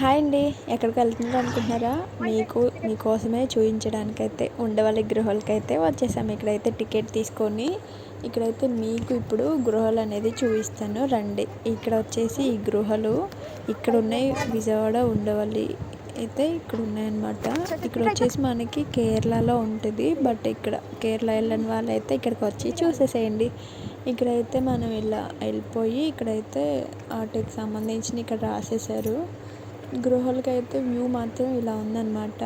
Hi అండి. ఎక్కడికి వెళ్తున్నారు అనుకుంటున్నారా? మీకు మీకోసమే చూపించడానికైతే ఉండవల్లి గృహాలకైతే వచ్చేసాము ఇక్కడైతే టికెట్ తీసుకొని ఇక్కడైతే మీకు ఇప్పుడు గృహాలు అనేది చూపిస్తాను. రండి. ఇక్కడ వచ్చేసి ఈ గృహలు ఇక్కడ ఉన్నాయి విజయవాడ ఉండవల్లి అయితే ఇక్కడ ఉన్నాయన్నమాట ఇక్కడ వచ్చేసి మనకి కేరళలో ఉంటుంది. బట్ ఇక్కడ కేరళ వెళ్ళని అయితే ఇక్కడికి వచ్చి చూసేసేయండి. ఇక్కడైతే మనం ఇలా వెళ్ళిపోయి ఇక్కడైతే ఆటోకి సంబంధించిన ఇక్కడ రాసేసారు గృహాలకైతే వ్యూ మాత్రం ఇలా ఉందన్నమాట.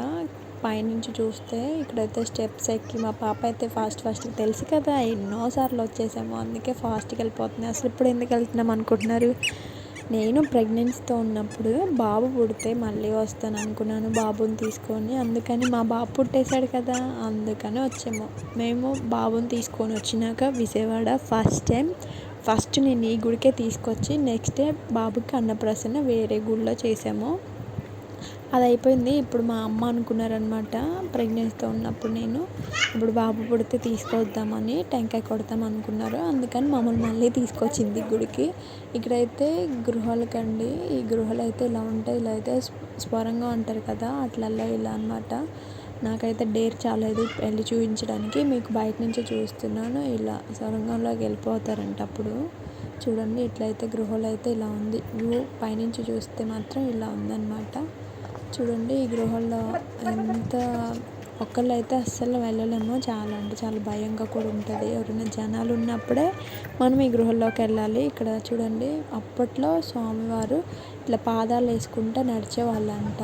పైనుంచి చూస్తే ఇక్కడైతే స్టెప్స్ ఎక్కి మా పాప అయితే ఫాస్ట్ ఫాస్ట్గా తెలుసు కదా ఎన్నోసార్లు వచ్చేసాము. అందుకే ఫాస్ట్గా వెళ్ళిపోతుంది అసలు ఇప్పుడు ఎందుకు వెళ్తున్నాం అనుకుంటున్నారు? నేను ప్రెగ్నెన్సీతో ఉన్నప్పుడు బాబు పుడితే మళ్ళీ వస్తాను అనుకున్నాను బాబుని తీసుకొని. అందుకని మా బాబు పుట్టేశాడు కదా అందుకని వచ్చాము. మేము బాబుని తీసుకొని వచ్చినాక విజయవాడ ఫస్ట్ టైం ఫస్ట్ నేను ఈ గుడికే తీసుకొచ్చి నెక్స్ట్ డే బాబుకి అన్నప్రసన్న వేరే గుడిలో చేసాము. అది అయిపోయింది ఇప్పుడు మా అమ్మ అనుకున్నారనమాట ప్రెగ్నెన్సీతో ఉన్నప్పుడు నేను. ఇప్పుడు బాబు పుడితే తీసుకొద్దామని టెంకాయ కొడతాం అనుకున్నారు. అందుకని మమ్మల్ని మళ్ళీ తీసుకొచ్చింది గుడికి. ఇక్కడైతే గృహాలకండి. ఈ గృహాలు అయితే ఇలా ఉంటాయి ఇలా అయితే స్వరంగా ఉంటారు కదా అట్లల్లో ఇలా అనమాట నాకైతే డేర్ చాలేదు వెళ్ళి చూపించడానికి మీకు బయట నుంచి చూస్తున్నాను ఇలా సొరంగంలోకి వెళ్ళిపోతారంట అప్పుడు. చూడండి ఇట్లయితే గృహాలు అయితే ఇలా ఉంది. వ్యూ పైనుంచి చూస్తే మాత్రం ఇలా ఉందన్నమాట. చూడండి ఈ గృహల్లో ఎంత ఒక్కళ్ళు అయితే అస్సలు వెళ్ళలేము. చాలా అంటే చాలా భయంగా కూడా ఉంటుంది. ఎవరైనా జనాలు ఉన్నప్పుడే మనం ఈ గృహంలోకి వెళ్ళాలి. ఇక్కడ చూడండి అప్పట్లో స్వామివారు ఇట్లా పాదాలు వేసుకుంటూ నడిచేవాళ్ళంట.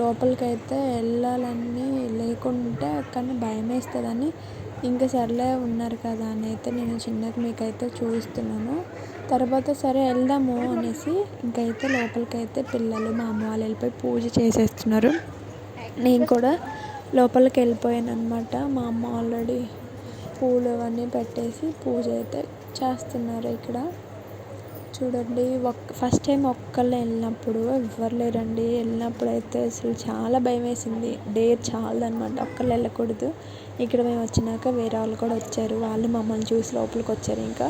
లోపలికైతే వెళ్ళాలని లేకుంటే కానీ భయం వేస్తుందని ఇంకా సర్లే ఉన్నారు కదా అని అయితే నేను చిన్నగా మీకైతే చూపిస్తున్నాను. తర్వాత సరే వెళ్దాము అనేసి ఇంకైతే లోపలికైతే పిల్లలు మా అమ్మ వాళ్ళు వెళ్ళిపోయి పూజ చేసేస్తున్నారు. నేను కూడా లోపలికి వెళ్ళిపోయాను అనమాట మా అమ్మ ఆల్రెడీ పూలు అవన్నీ పెట్టేసి పూజ అయితే చేస్తున్నారు ఇక్కడ. చూడండి ఒక్క ఫస్ట్ టైం ఒక్కళ్ళే వెళ్ళినప్పుడు ఎవ్వరు లేరండి. వెళ్ళినప్పుడు అయితే అసలు చాలా భయం వేసింది డేర్ అనమాట ఒక్కళ్ళు వెళ్ళకూడదు. ఇక్కడ మేము వచ్చినాక వేరే వాళ్ళు కూడా వచ్చారు. వాళ్ళు మమ్మల్ని చూసి లోపలికి వచ్చారు ఇంకా.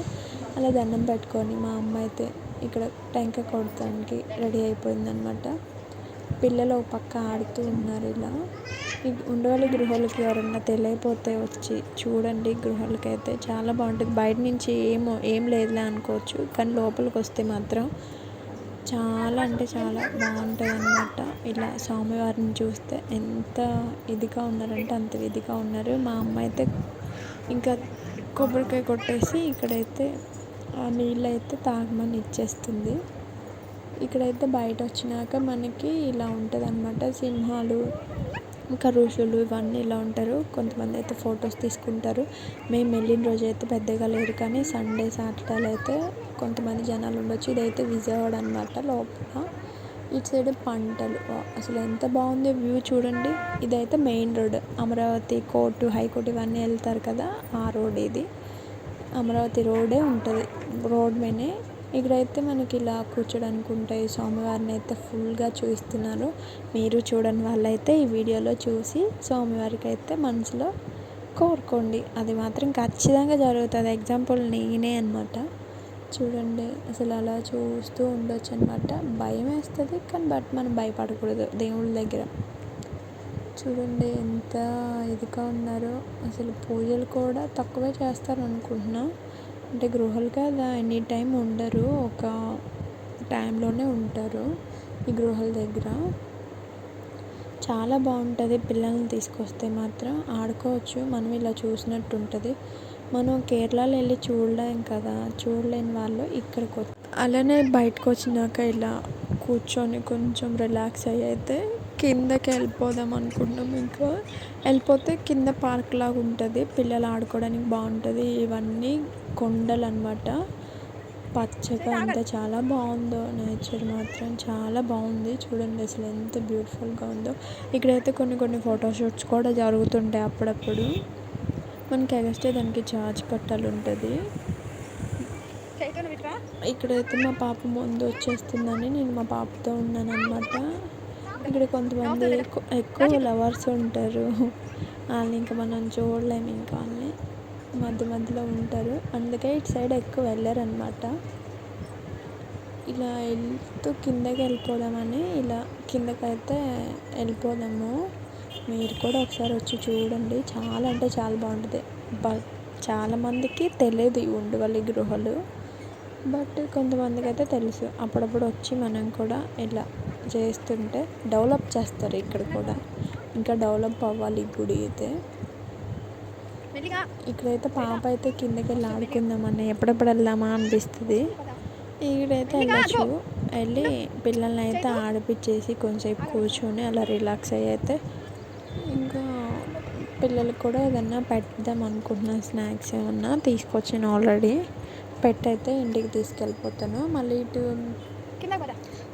అలా దండం పెట్టుకొని మా అమ్మ అయితే ఇక్కడ టెంకాయ కొడతానికి రెడీ అయిపోయిందనమాట. పిల్లలు ఒక పక్క ఆడుతూ ఉన్నారు ఇలా. ఉండవల్లి గృహాలకి ఎవరన్నా తెలియపోతే వచ్చి చూడండి గృహాలకి అయితే చాలా బాగుంటుంది. బయట నుంచి ఏమో ఏం లేదులే అనుకోవచ్చు. కానీ లోపలికి వస్తే మాత్రం చాలా అంటే చాలా బాగుంటుంది అన్నమాట ఇలా స్వామివారిని చూస్తే ఎంత ఇదిగా ఉన్నారంటే అంత ఇదిగా ఉన్నారు. మా అమ్మ అయితే ఇంకా కొబ్బరికాయ కొట్టేసి ఇక్కడైతే ఆ నీళ్ళు అయితే తాగమని ఇచ్చేస్తుంది. ఇక్కడైతే బయట వచ్చినాక మనకి ఇలా ఉంటుంది అనమాట సింహాలు ఇంకా ఋషులు ఇవన్నీ ఇలా ఉంటారు. కొంతమంది అయితే ఫొటోస్ తీసుకుంటారు. మేము వెళ్ళిన రోజు అయితే పెద్దగా లేరు కానీ సండే సాటర్డేలు అయితే కొంతమంది జనాలు ఉండొచ్చు. ఇదైతే విజయవాడ అనమాట లోపల. ఇటు సైడ్ పంటలు. అసలు ఎంత బాగుంది వ్యూ చూడండి. ఇదైతే main road. Amaravati court high court ఇవన్నీ వెళ్తారు కదా ఆ రోడ్ ఇది. అమరావతి రోడే ఉంటుంది. రోడ్ మీనే ఇక్కడైతే మనకి ఇలా కూర్చోడానికి ఉంటాయి స్వామివారిని అయితే ఫుల్గా చూపిస్తున్నారు మీరు చూడని వాళ్ళైతే ఈ వీడియోలో చూసి స్వామివారికి అయితే మనసులో కోరుకోండి. అది మాత్రం ఖచ్చితంగా జరుగుతుంది. ఎగ్జాంపుల్ నేనే అనమాట చూడండి అసలు అలా చూస్తూ ఉండొచ్చు అనమాట భయం వేస్తుంది కానీ బట్ మనం భయపడకూడదు దేవుళ్ళ దగ్గర. చూడండి ఎంత ఇదిగా ఉన్నారో. అసలు పూజలు కూడా తక్కువే చేస్తారు అనుకుంటున్నా అంటే గృహాలు కదా ఎనీ టైం ఉండరు. ఒక టైంలోనే ఉంటారు ఈ గృహాల దగ్గర. చాలా బాగుంటుంది పిల్లల్ని తీసుకొస్తే మాత్రం. ఆడుకోవచ్చు మనం ఇలా చూసినట్టు ఉంటుంది. మనం కేరళలో వెళ్ళి చూడలేం కదా చూడలేని వాళ్ళు ఇక్కడికి వచ్చి అలానే బయటకు వచ్చినాక ఇలా కూర్చొని కొంచెం రిలాక్స్ అయ్యి అయితే కిందకి వెళ్ళిపోదాం అనుకుంటున్నాం ఇంకా. వెళ్ళిపోతే కింద పార్క్ లాగా ఉంటుంది. పిల్లలు ఆడుకోవడానికి బాగుంటుంది. ఇవన్నీ కొండలు అనమాట పచ్చగా అంత చాలా బాగుందో నేచర్ మాత్రం చాలా బాగుంది. చూడండి అసలు ఎంత బ్యూటిఫుల్గా ఉందో. ఇక్కడైతే కొన్ని కొన్ని ఫోటోషూట్స్ కూడా జరుగుతుంటాయి అప్పుడప్పుడు. మనకి ఎగస్టే దానికి ఛార్జ్ కట్టాలి ఉంటుంది. ఇక్కడైతే మా పాప ముందు వచ్చేస్తుందని నేను మా పాపతో ఉన్నాను అనమాట ఇక్కడ కొంతమంది ఎక్కువ లవర్స్ ఉంటారు. వాళ్ళని ఇంకా మనం చూడలేము ఇంకా వాళ్ళని. మధ్య మధ్యలో ఉంటారు. అందుకే ఇటు సైడ్ ఎక్కువ వెళ్ళారనమాట ఇలా వెళ్తూ కిందకి వెళ్ళిపోదామని ఇలా కిందకైతే వెళ్ళిపోదాము. మీరు కూడా ఒకసారి వచ్చి చూడండి. చాలా అంటే చాలా బాగుంటుంది. బట్ చాలామందికి తెలియదు ఈ ఉండవల్లి గృహలు. బట్ కొంతమందికి అయితే తెలుసు. అప్పుడప్పుడు వచ్చి మనం కూడా ఇలా చేస్తుంటే డెవలప్ చేస్తారు ఇక్కడ కూడా. ఇంకా డెవలప్ అవ్వాలి గుడి అయితే. ఇక్కడైతే పాప అయితే కిందకి వెళ్ళి ఆడుకుందామని ఎప్పుడెప్పుడు వెళ్దామా అనిపిస్తుంది. ఇక్కడైతే వెళ్ళచ్చు. వెళ్ళి పిల్లల్ని అయితే ఆడిపించేసి కొంచెంసేపు కూర్చొని అలా రిలాక్స్ అయ్యి అయితే ఇంకా పిల్లలకు కూడా ఏదన్నా పెడదాం అనుకుంటున్నాను స్నాక్స్ ఏమన్నా తీసుకొచ్చాను ఆల్రెడీ. పెట్టయితే ఇంటికి తీసుకెళ్ళిపోతాను. మళ్ళీ ఇటు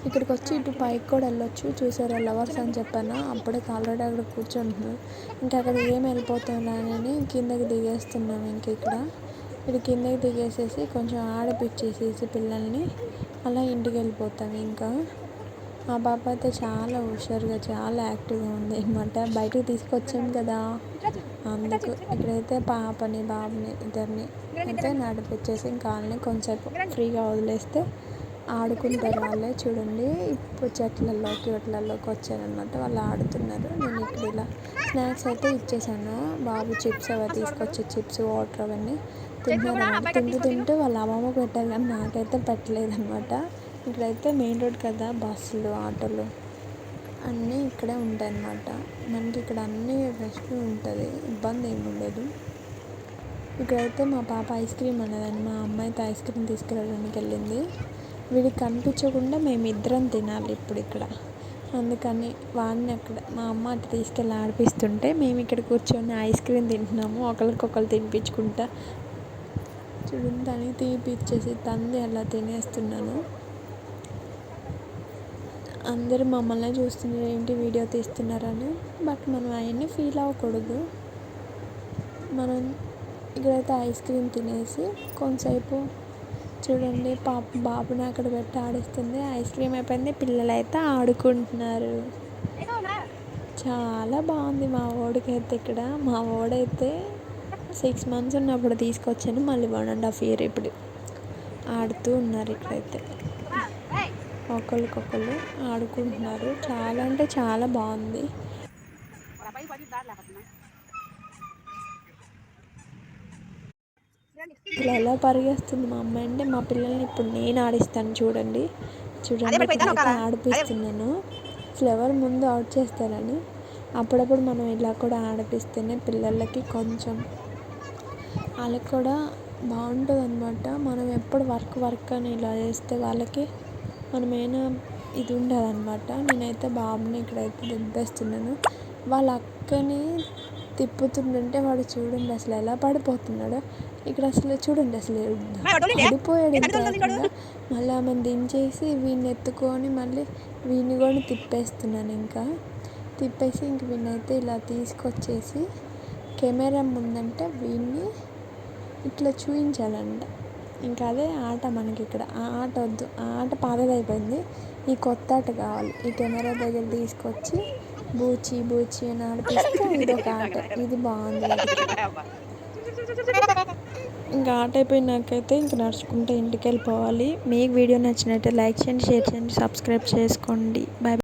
ఇక్కడికి వచ్చి ఇటు పైకి కూడా వెళ్ళొచ్చు. చూసారా లవర్స్ అని చెప్పాను? అప్పుడే ఆల్రెడీ అక్కడ కూర్చుంటున్నాను ఇంకా అక్కడ ఏం వెళ్ళిపోతున్నానని కిందకి దిగేస్తున్నాం ఇంక ఇక్కడ. ఇక్కడ కిందకి దిగేసేసి కొంచెం ఆడిపిచ్చేసేసి పిల్లల్ని అలా ఇంటికి వెళ్ళిపోతాం ఇంకా. మా పాప అయితే చాలా హుషారుగా చాలా యాక్టివ్గా ఉంది అనమాట బయటకు తీసుకొచ్చాం కదా. అందుకు ఇక్కడైతే పాపని బాబుని ఇద్దరిని అయితే నడిపించేసి ఇంకా వాళ్ళని కొంచెంసేపు ఫ్రీగా వదిలేస్తే ఆడుకుంటారు వాళ్ళే చూడండి. ఇప్పుడు చెట్లలోకి వాటిలలోకి వచ్చారనమాట వాళ్ళు ఆడుతున్నారు. నేను ఇక్కడ ఇలా స్నాక్స్ అయితే ఇచ్చేసాను. బాబు చిప్స్ అవి తీసుకొచ్చి చిప్స్ వాటర్ అవన్నీ తింటున్నారు తింటూ తింటూ వాళ్ళ అమ్మమ్మ పెట్టారు కానీ నాకైతే పెట్టలేదన్నమాట. ఇక్కడైతే మెయిన్ రోడ్ కదా బస్సులు ఆటోలు అన్నీ ఇక్కడే ఉంటాయి అన్నమాట మనకి ఇక్కడ అన్ని రెస్ట్ ఉంటుంది. ఇబ్బంది ఏమి ఉండదు. ఇక్కడైతే మా పాప ఐస్ క్రీమ్ అన్నదండి. మా అమ్మాయి అయితే ఐస్ క్రీమ్ తీసుకురావడానికి వెళ్ళింది. వీడికి కనిపించకుండా మేము ఇద్దరం తినాలి ఇప్పుడు ఇక్కడ. అందుకని వాడిని అక్కడ మా అమ్మ అటు తీసుకెళ్ళి ఆడిపిస్తుంటే మేము ఇక్కడ కూర్చొని ఐస్ క్రీమ్ తింటున్నాము. ఒకరికొకరు తినిపించుకుంటా. చూడండి దానికి తీపిచ్చేసి తంది అలా తినేస్తున్నాను. అందరూ మమ్మల్ని చూస్తున్నారు ఏంటి వీడియో తీస్తున్నారని. బట్ మనం అవన్నీ ఫీల్ అవ్వకూడదు. మనం ఇక్కడైతే ఐస్ క్రీమ్ తినేసి కొంతసేపు చూడండి పాప బాబుని అక్కడ పెట్టి ఆడిస్తుంది. ఐస్ క్రీమ్ అయిపోయింది. పిల్లలు అయితే ఆడుకుంటున్నారు. చాలా బాగుంది మా వాడికి అయితే ఇక్కడ. మా ఓడైతే సిక్స్ మంత్స్ ఉన్నప్పుడు తీసుకొచ్చాను. మళ్ళీ వన్ అండ్ హాఫ్ ఇయర్ ఇప్పుడు ఆడుతూ ఉన్నారు ఇక్కడైతే. ఒకరికొకరు ఆడుకుంటున్నారు. చాలా అంటే చాలా బాగుంది. ఇలా ఎలా పరిగెస్తుంది మా అమ్మాయి అంటే మా పిల్లల్ని ఇప్పుడు నేను ఆడిస్తాను చూడండి. చూడండి ఆడిపిస్తున్నాను. ఫ్లవర్ ముందు అవుట్ చేస్తారని. అప్పుడప్పుడు మనం ఇలా కూడా ఆడిపిస్తేనే పిల్లలకి కొంచెం వాళ్ళకి కూడా బాగుంటుంది అనమాట మనం ఎప్పుడు వర్క్ వర్క్ అని ఇలా చేస్తే వాళ్ళకి మనమైనా ఇది ఉండదు అనమాట నేనైతే బాబుని ఇక్కడైతే దింపేస్తున్నాను. వాళ్ళ అక్కని తిప్పుతుంటే వాడు చూడండి అసలు ఎలా పడిపోతున్నాడో. ఇక్కడ అసలు చూడండి అసలు పడిపోయాడు ఇంత మళ్ళీ ఆమెను దించేసి వీడిని ఎత్తుకొని మళ్ళీ వీడిని కూడా తిప్పేస్తున్నాను ఇంకా. తిప్పేసి ఇంక వీడినైతే ఇలా తీసుకొచ్చేసి కెమెరా ముందంటే వీడిని ఇట్లా చూపించాలంట ఇంకా అదే ఆట మనకి ఇక్కడ. ఆ ఆట వద్దు ఆ ఆట పాతదైపోయింది ఈ కొత్త ఆట కావాలి. ఈ కెమెరా దగ్గర తీసుకొచ్చి బూచి బూచి అని ఆడిపిస్తే ఇది ఒక ఆట. ఇది బాగుంది. ఇంకా ఆట అయిపోయినాకైతే ఇంక నడుచుకుంటే ఇంటికి వెళ్ళిపోవాలి మీకు వీడియో నచ్చినట్టే లైక్ చేయండి షేర్ చేయండి సబ్స్క్రైబ్ చేసుకోండి. బాయ్